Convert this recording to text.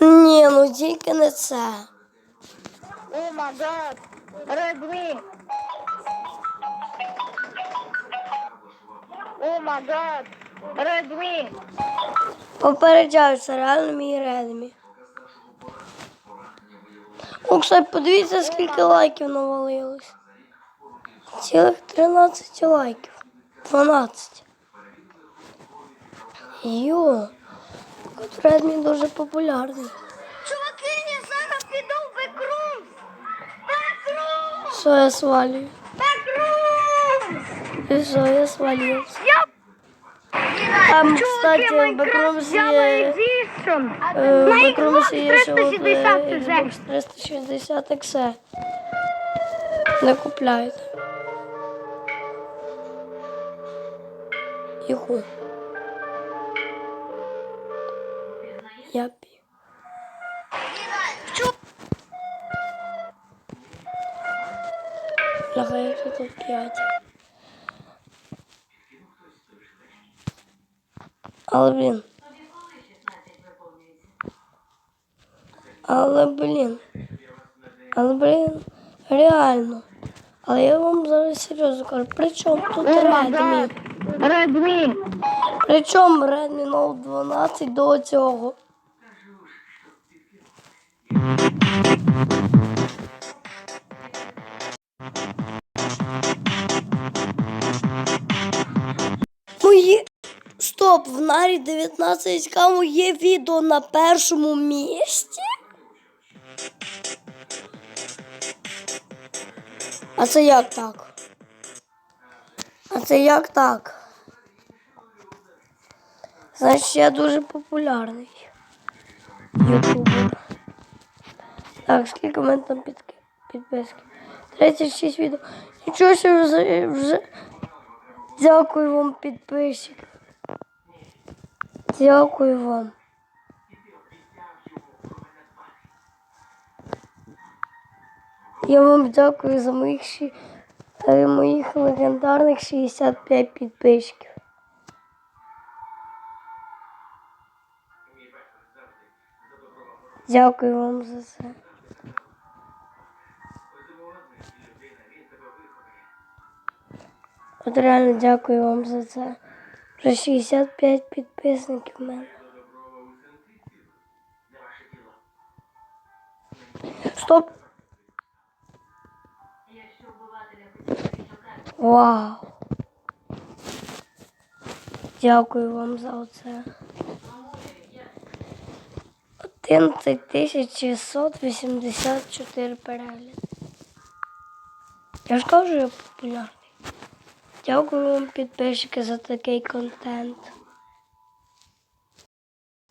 Ні, ну тільки не це. О май гад! Redmi! О май гад! Redmi! Попереджаю, це реально мій редмі. О, кстати, подивіться, скільки лайків навалилось. Цілих 13 лайків. 12. Йо. От Редмі дуже популярний. Чуваки, я зараз піду в бекрум! Бекрум! Все, я свалюю. Бекрум! І все, я свалювався. Я... Там, кстати, в Бекрумсі є... Е, В Бекрумсі є ще от е, Xbox 360 XE. Не купляйте. Юху. Я пів. Якщо тут 5. Але, блін. Тобі коли 16 виповнюється? Але, блін. Але, блін, реально. Але я вам зараз серйозно кажу, при чому тут Redmi? Redmi! При чому Redmi Note 12 до цього? Мої... Стоп, в Нарі 19 каму є відео на першому місці? А це як так? А це як так? Значить, я дуже популярний ютубер. Так, скільки в мене там підписки? 36 відео. Нічого що вже, вже. Дякую вам, підписчик. Дякую вам. Я вам дякую за моїх, моїх легендарних 65 підписчиків. Дякую вам за це. От реально дякую вам за це. Вже 65 підписників в мене. Стоп! Якщо вбивати не хотів, то шукати. Вау! Дякую вам за оце. 11684 перегляди. Я ж кажу, я популярний. Дякую вам, підписчики, за такий контент.